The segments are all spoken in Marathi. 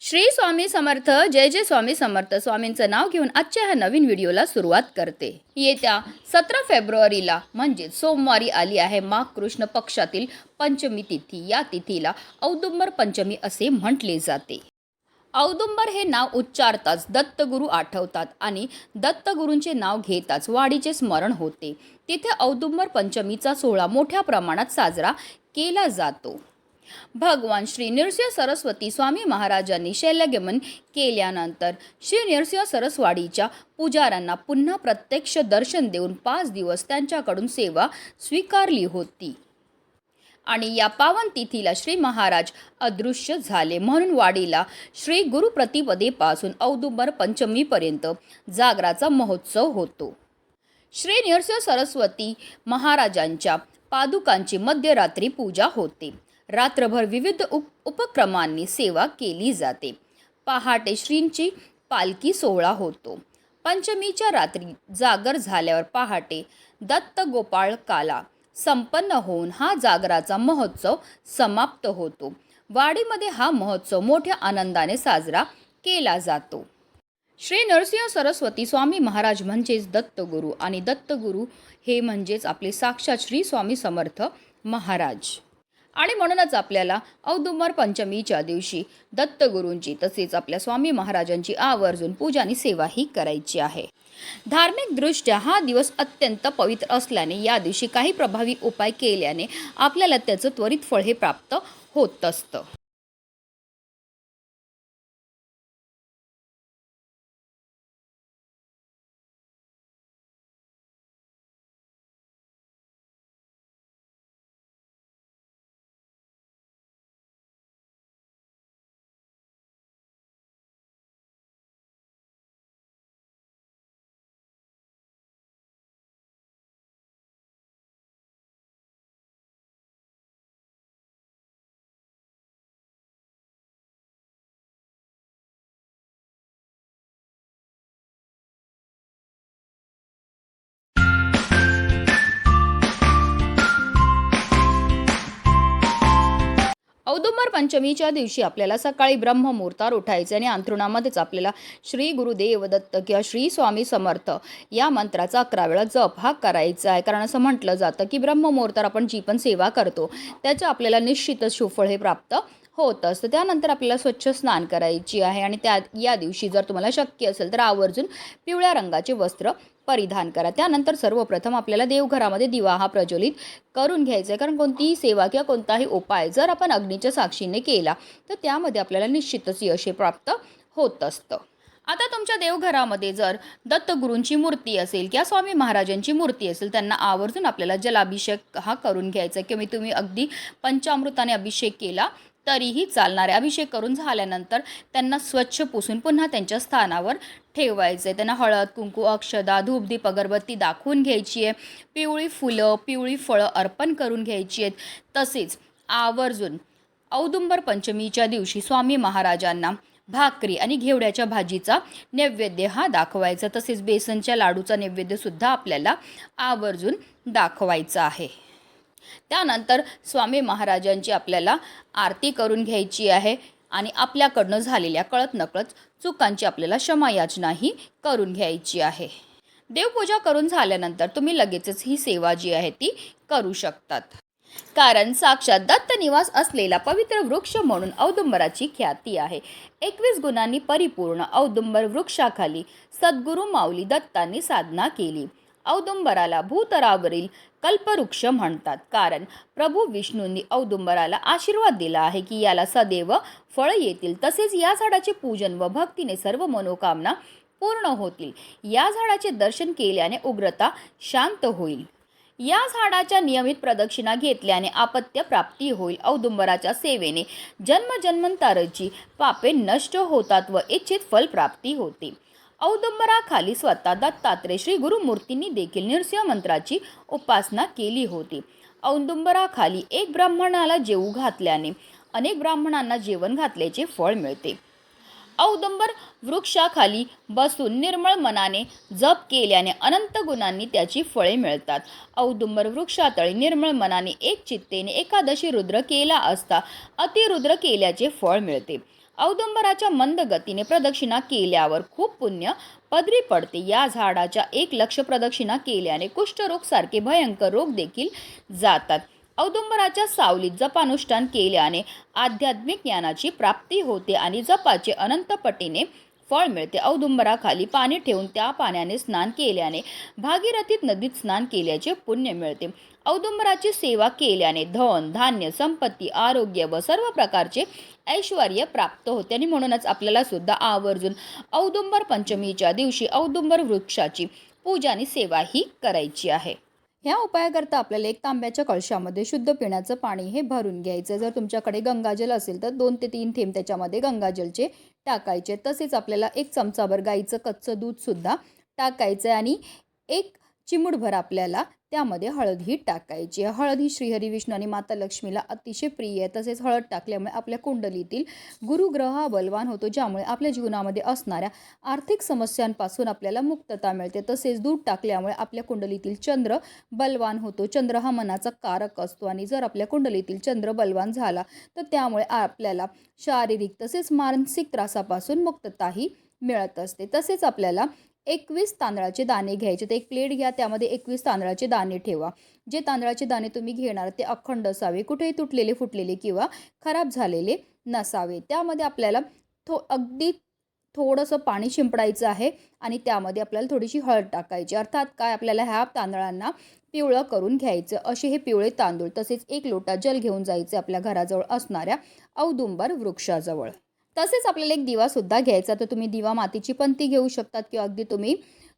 श्री स्वामी समर्थ जय जय स्वामी समर्थ. स्वामींचं नाव घेऊन आजच्या ह्या नवीन व्हिडिओला सुरुवात करते. येत्या सतरा फेब्रुवारीला म्हणजेच सोमवारी आली आहे माघ कृष्ण पक्षातील पंचमी तिथी. या तिथीला औदुंबर पंचमी असे म्हटले जाते. औदुंबर हे नाव उच्चारताच दत्तगुरू आठवतात आणि दत्तगुरूंचे नाव घेताच वाडीचे स्मरण होते. तिथे औदुंबर पंचमीचा सोहळा मोठ्या प्रमाणात साजरा केला जातो. भगवान श्री नृसिंह सरस्वती स्वामी महाराजांनी शैल्यगमन केल्यानंतर श्री नृसिंह सरस्वाडीच्या पुजाऱ्यांना पुन्हा प्रत्यक्ष दर्शन देऊन पाच दिवस त्यांच्याकडून सेवा स्वीकारली होती. आणि या पावन तिथीला श्री महाराज अदृश्य झाले. म्हणून वाडीला श्री गुरुप्रतिपदेपासून औदुंबर पंचमीपर्यंत जागराचा महोत्सव होतो. श्री नृसिंह सरस्वती महाराजांच्या पादुकांची मध्यरात्री पूजा होते. रात्रभर विविध उप उपक्रमांनी सेवा केली जाते. पहाटे श्रींची पालखी सोहळा होतो. पंचमीच्या रात्री जागर झाल्यावर पहाटे दत्त गोपाळ काला संपन्न होऊन हा जागराचा महोत्सव समाप्त होतो. वाडीमध्ये हा महोत्सव मोठ्या आनंदाने साजरा केला जातो. श्री नरसिंह सरस्वती स्वामी महाराज म्हणजेच दत्तगुरू आणि दत्तगुरू हे म्हणजेच आपले साक्षात श्री स्वामी समर्थ महाराज. आणि म्हणूनच आपल्याला औदुंबर पंचमीच्या दिवशी दत्तगुरूंची तसेच आपल्या स्वामी महाराजांची आवर्जून पूजा आणि सेवाही करायची आहे. धार्मिकदृष्ट्या हा दिवस अत्यंत पवित्र असल्याने या दिवशी काही प्रभावी उपाय केल्याने आपल्याला त्याचं त्वरित फळ हे प्राप्त होत असतं. पंचमीच्या दिवशी आपल्याला सकाळी ब्रह्ममुहूर्तावर उठायचे आणि अंथरुणामध्येच आपल्याला श्री गुरुदेव दत्त किंवा श्री स्वामी समर्थ या मंत्राचा अकरा वेळा जप हा करायचा आहे. कारण असं म्हटलं जातं की ब्रह्ममुहूर्तावर आपण जी पण सेवा करतो त्याचं आपल्याला निश्चितच सुफळ हे प्राप्त होत असतं त्यानंतर आपल्याला स्वच्छ स्नान करायची आहे आणि त्या या दिवशी जर तुम्हाला शक्य असेल तर आवर्जून पिवळ्या रंगाचे वस्त्र परिधान करा. त्यानंतर सर्वप्रथम आपल्याला देवघरामध्ये दिवा हा प्रज्वलित करून घ्यायचा आहे. कारण कोणतीही सेवा किंवा कोणताही उपाय जर आपण अग्नीच्या साक्षीने केला तर त्यामध्ये आपल्याला निश्चितच यश प्राप्त होत असतं. आता तुमच्या देवघरामध्ये जर दत्तगुरूंची मूर्ती असेल किंवा स्वामी महाराजांची मूर्ती असेल त्यांना आवर्जून आपल्याला जलाभिषेक हा करून घ्यायचा किंवा तुम्ही अगदी पंचामृताने अभिषेक केला तरीही चालणारे. अभिषेक करून झाल्यानंतर त्यांना स्वच्छ पुसून पुन्हा त्यांच्या स्थानावर ठेवायचे. त्यांना हळद कुंकू अक्षदा धूपदीप अगरबत्ती दाखवून घ्यायची आहे. पिवळी फुलं पिवळी फळं अर्पण करून घ्यायची आहेत. तसेच आवर्जून औदुंबर पंचमीच्या दिवशी स्वामी महाराजांना भाकरी आणि घेवड्याच्या भाजीचा नैवेद्य हा दाखवायचा. तसेच बेसनच्या लाडूचा नैवेद्यसुद्धा आपल्याला आवर्जून दाखवायचा आहे. त्यानंतर स्वामी महाराजांची आपल्याला आरती करून घ्यायची आहे आणि आपल्याकडनं झालेल्या कळत नकळत चुकांची आपल्याला क्षमायाचनाही करून घ्यायची आहे. देवपूजा करून झाल्यानंतर तुम्ही लगेचच ही सेवा जी आहे ती करू शकतात. कारण साक्षात दत्त निवास असलेला पवित्र वृक्ष म्हणून औदुंबराची ख्याती आहे. एकवीस गुणांनी परिपूर्ण औदुंबर वृक्षाखाली सद्गुरू माऊली दत्तांनी साधना केली. औदुंबराला भूतरावरील कल्पवृक्ष म्हणतात. कारण प्रभू विष्णूंनी औदुंबराला आशीर्वाद दिला आहे की याला सदैव फळ येतील. तसेच या झाडाचे पूजन व भक्तीने सर्व मनोकामना पूर्ण होतील. या झाडाचे दर्शन केल्याने उग्रता शांत होईल. या झाडाच्या नियमित प्रदक्षिणा घेतल्याने आपत्य प्राप्ती होईल. औदुंबराच्या सेवेने जन्मजन्मांतराची पापे नष्ट होतात व इच्छित फल प्राप्ती होते. औदुंबराखाली स्वतः दत्तात्रय श्री गुरुमूर्तींनी देखील नृसिंह मंत्राची उपासना केली होती. औदुंबराखाली एक ब्राह्मणाला जेवू घातल्याने अनेक ब्राह्मणांना जेवण घातल्याचे फळ मिळते. औदुंबर वृक्षाखाली बसून निर्मळ मनाने जप केल्याने अनंत गुणांनी त्याची फळे मिळतात. औदुंबर वृक्षातळी निर्मळ मनाने एक चित्तेने एकादशी रुद्र केला असता अतिरुद्र केल्याचे फळ मिळते. औदुंबराच्या मंद गतीने प्रदक्षिणा केल्यावर खूप पुण्य पदरी पडते. या झाडाच्या एक लक्ष प्रदक्षिणा केल्याने कुष्ठरोग सारखे भयंकर रोग देखील जातात. औदुंबराच्या सावलीत जपानुष्ठान केल्याने आध्यात्मिक ज्ञानाची प्राप्ती होते आणि जपाचे अनंत पटीने फळ मिळते. औदुंबराखाली पाणी ठेवून त्या पाण्याने स्नान केल्याने भागीरथीत नदीत स्नान केल्याचे पुण्य मिळते. औदुंबराची सेवा केल्याने धन धान्य संपत्ती आरोग्य व सर्व प्रकारचे ऐश्वर प्राप्त होते. आणि म्हणूनच आपल्याला सुद्धा आवर्जून औदुंबर पंचमीच्या दिवशी औदुंबर वृक्षाची पूजा आणि सेवा ही करायची आहे. ह्या उपायाकरता आपल्याला एक तांब्याच्या कळशामध्ये शुद्ध पिण्याचं पाणी हे भरून घ्यायचं. जर तुमच्याकडे गंगाजल असेल तर दोन ते तीन थेंब त्याच्यामध्ये गंगाजलचे टाकायचे. तसेच आपल्याला एक चमचाभर गाईचं कच्चं दूधसुद्धा टाकायचं आहे आणि एक चिमूटभर आपल्याला त्यामध्ये हळद ही टाकायची आहे. हळद ही श्रीहरी विष्णू आणि माता लक्ष्मीला अतिशय प्रिय आहे. तसेच हळद टाकल्यामुळे आपल्या कुंडलीतील गुरुग्रह हा बलवान होतो ज्यामुळे आपल्या जीवनामध्ये असणाऱ्या आर्थिक समस्यांपासून आपल्याला मुक्तता मिळते. तसेच दूध टाकल्यामुळे आपल्या कुंडलीतील चंद्र बलवान होतो. चंद्र हा मनाचा कारक असतो आणि जर आपल्या कुंडलीतील चंद्र बलवान झाला तर त्यामुळे आपल्याला शारीरिक तसेच मानसिक त्रासापासून मुक्तताही मिळत असते. तसेच आपल्याला एकवीस तांदळाचे दाणे घ्यायचे. तर एक प्लेट घ्या त्यामध्ये एकवीस तांदळाचे दाणे ठेवा. जे तांदळाचे दाणे तुम्ही घेणार ते अखंड असावे. कुठेही तुटलेले फुटलेले किंवा खराब झालेले नसावे. त्यामध्ये आपल्याला थो अगदी थोडंसं पाणी शिंपडायचं आहे आणि त्यामध्ये आपल्याला थोडीशी हळद टाकायची. अर्थात काय? आपल्याला ह्या तांदळांना पिवळं करून घ्यायचं. असे हे पिवळे तांदूळ तसेच एक लोटा जल घेऊन जायचे आपल्या घराजवळ असणाऱ्या औदुंबर वृक्षाजवळ. तसेच आपल्याला एक दिवासुद्धा घ्यायचा तर तुम्ही दिवा मातीची पंती घेऊ शकतात किंवा अगदी तुम्ही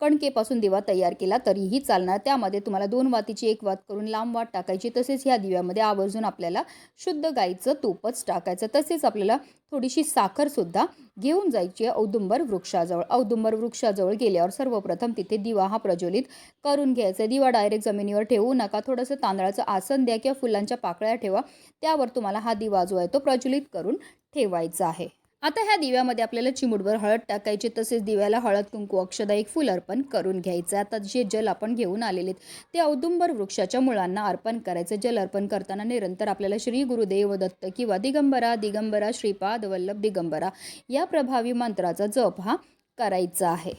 कणकेपासून दिवा तयार केला तरीही चालणार. त्यामध्ये तुम्हाला दोन वातीची एक वात करून लांब वात टाकायची. तसेच ह्या दिव्यामध्ये आवर्जून आपल्याला शुद्ध गाईचं तूपच टाकायचं. तसेच आपल्याला थोडीशी साखरसुद्धा घेऊन जायची औदुंबर वृक्षाजवळ. औदुंबर वृक्षाजवळ गेल्यावर सर्वप्रथम तिथे दिवा हा प्रज्वलित करून घ्यायचा दिवा डायरेक्ट जमिनीवर ठेवू नका. थोडंसं तांदळाचं आसन द्या किंवा फुलांच्या पाकळ्या ठेवा. त्यावर तुम्हाला हा दिवा जो आहे तो प्रज्वलित करून ठेवायचा आहे. आता ह्या दिव्यामध्ये आपल्याला चिमुटभर हळद टाकायची तसेच दिव्याला हळद कुंकू अक्षदा एक फुल अर्पण करून घ्यायचं. आता जे जल आपण घेऊन आलेले ते औदुंबर वृक्षाच्या मुळांना अर्पण करायचं. जल अर्पण करताना निरंतर आपल्याला श्री गुरुदेव दत्त किंवा दिगंबरा दिगंबरा श्रीपाद वल्लभ दिगंबरा या प्रभावी मंत्राचा जप हा करायचा आहे.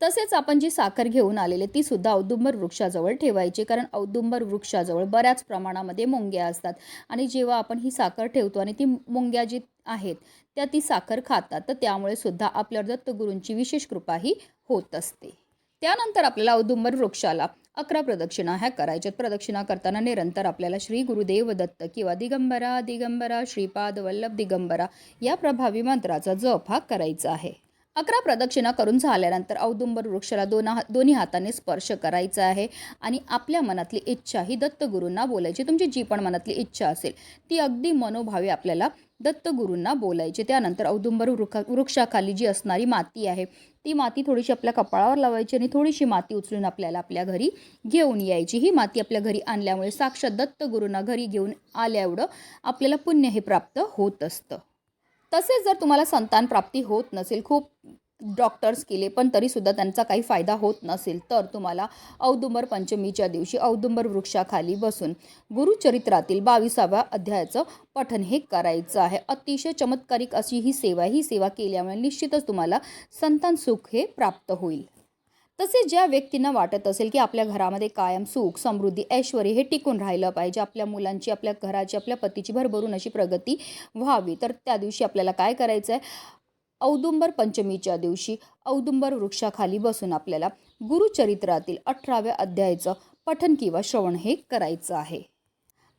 तसेच आपण जी साखर घेऊन आलेले ती सुद्धा औदुंबर वृक्षाजवळ ठेवायची कारण औदुंबर वृक्षाजवळ बऱ्याच प्रमाणामध्ये मुंग्या असतात. आणि जेव्हा आपण ही साखर ठेवतो आणि ती मुंग्या जी आहेत त्या ती साखर खातात. तर त्यामुळे सुद्धा आपल्या दत्तगुरूंची विशेष कृपाही होत असते. त्यानंतर आपल्याला औदुंबर वृक्षाला अकरा प्रदक्षिणा ह्या करायच्यात प्रदक्षिणा करताना निरंतर आपल्याला श्री गुरुदेव दत्त किंवा दिगंबरा दिगंबरा श्रीपाद वल्लभ दिगंबरा या प्रभावी मंत्राचा जप हा करायचा आहे. अकरा प्रदक्षिणा करून झाल्यानंतर औदुंबर वृक्षाला दोन हा दोन्ही हाताने स्पर्श करायचा आहे आणि आपल्या मनातली इच्छा ही दत्तगुरूंना बोलायची. तुमची जी पण मनातली इच्छा असेल ती अगदी मनोभावे आपल्याला दत्तगुरूंना बोलायचे. त्यानंतर औदुंबर वृक्षा वृक्षाखाली जी असणारी माती आहे ती माती थोडीशी आपल्या कपाळावर लावायची आणि थोडीशी माती उचलून आपल्याला आपल्या घरी घेऊन यायची. ही माती आपल्या घरी आणल्यामुळे साक्षात दत्तगुरूंना घरी घेऊन आल्या एवढं आपल्याला पुण्य हे प्राप्त होत असतं. तसेच जर तुम्हाला संतान प्राप्ती होत नसेल खूप डॉक्टर्स केले पण तरीसुद्धा त्यांचा काही फायदा होत नसेल तर तुम्हाला औदुंबर पंचमीच्या दिवशी औदुंबर वृक्षाखाली बसून गुरुचरित्रातील बावीसाव्या अध्यायाचं पठन हे करायचं आहे. अतिशय चमत्कारिक अशी ही सेवा ही सेवा केल्यामुळे निश्चितच तुम्हाला संतान सुख हे प्राप्त होईल. तसेच ज्या व्यक्तींना वाटत असेल की आपल्या घरामध्ये कायम सुख समृद्धी ऐश्वरी हे टिकून राहिलं पाहिजे आपल्या मुलांची आपल्या घराची आपल्या पतीची भरभरून अशी प्रगती व्हावी तर त्या दिवशी आपल्याला काय करायचं आहे औदुंबर पंचमीच्या दिवशी औदुंबर वृक्षाखाली बसून आपल्याला गुरुचरित्रातील अठराव्या अध्यायाचं पठन किंवा श्रवण हे करायचं आहे.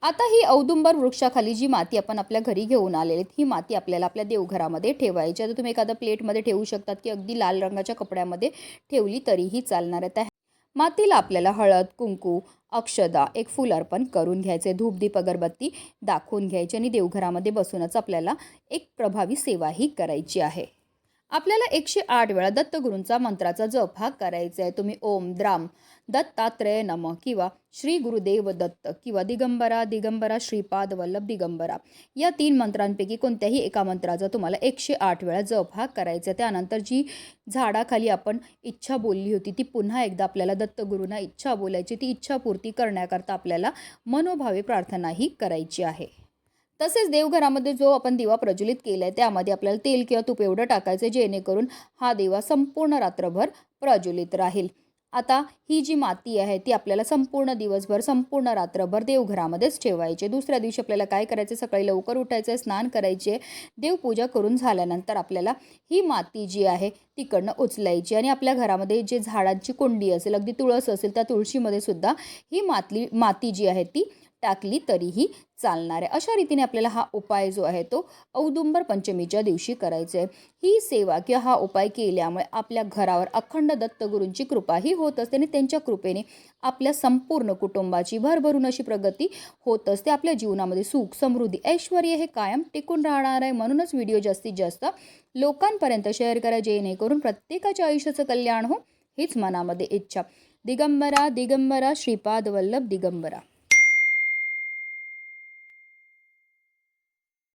आता ही औदुंबर वृक्षाखाली जी माती आपण आपल्या घरी घेऊन आलेली ही माती आपल्याला आपल्या देवघरामध्ये ठेवायची आता तुम्ही एखाद्या प्लेटमध्ये ठेवू शकतात की अगदी लाल रंगाच्या कपड्यामध्ये ठेवली तरीही चालणार आहे. मातीला आपल्याला हळद कुंकू अक्षदा एक फूल अर्पण करून घ्यायचे. धूपदीप अगरबत्ती दाखवून घ्यायची आणि देवघरामध्ये बसूनच आपल्याला एक प्रभावी सेवाही करायची आहे. आपल्याला एकशे आठ वेळा दत्तगुरूंचा मंत्राचा जप हा करायचा आहे. तुम्ही ओम द्राम दत्तात्रय नम किंवा श्री गुरुदेव दत्त किंवा दिगंबरा दिगंबरा श्रीपाद वल्लभ दिगंबरा या तीन मंत्रांपैकी कोणत्याही एका मंत्राचा तुम्हाला एकशे आठ वेळा जप हा करायचा त्यानंतर जी झाडाखाली आपण इच्छा बोलली होती ती पुन्हा एकदा आपल्याला दत्तगुरूंना इच्छा बोलायची ती इच्छापूर्ती करण्याकरता आपल्याला मनोभावे प्रार्थनाही करायची आहे तसेच देवघरामध्ये जो आपण दिवा प्रज्वलित केला आहे त्यामध्ये आपल्याला तेल किंवा तूप एवढं टाकायचं जेणेकरून हा दिवा संपूर्ण रात्रभर प्रज्वलित राहील आता ही जी माती आहे ती आपल्याला संपूर्ण दिवसभर संपूर्ण रात्रभर देवघरामध्येच ठेवायची. दुसऱ्या दिवशी आपल्याला काय करायचं? सकाळी लवकर उठायचं आहे स्नान करायचे देवपूजा करून झाल्यानंतर आपल्याला ही माती जी आहे तिकडनं उचलायची आणि आपल्या घरामध्ये जे झाडांची कुंडी असेल अगदी तुळस असेल त्या तुळशीमध्ये सुद्धा ही मातली माती जी आहे ती टाकली तरीही चालणार आहे. अशा रीतीने आपल्याला हा उपाय जो आहे तो औदुंबर पंचमीच्या दिवशी करायचा आहे ही सेवा किंवा हा उपाय केल्यामुळे आपल्या घरावर अखंड दत्तगुरूंची कृपाही होत असते आणि त्यांच्या कृपेने आपल्या संपूर्ण कुटुंबाची भरभरून अशी प्रगती होत असते. आपल्या जीवनामध्ये सुख समृद्धी ऐश्वर हे कायम टिकून राहणार आहे. म्हणूनच व्हिडिओ जास्तीत जास्त लोकांपर्यंत शेअर करा जेणेकरून प्रत्येकाच्या आयुष्याचं कल्याण हो हीच मनामध्ये इच्छा. दिगंबरा दिगंबरा श्रीपाद वल्लभ दिगंबरा.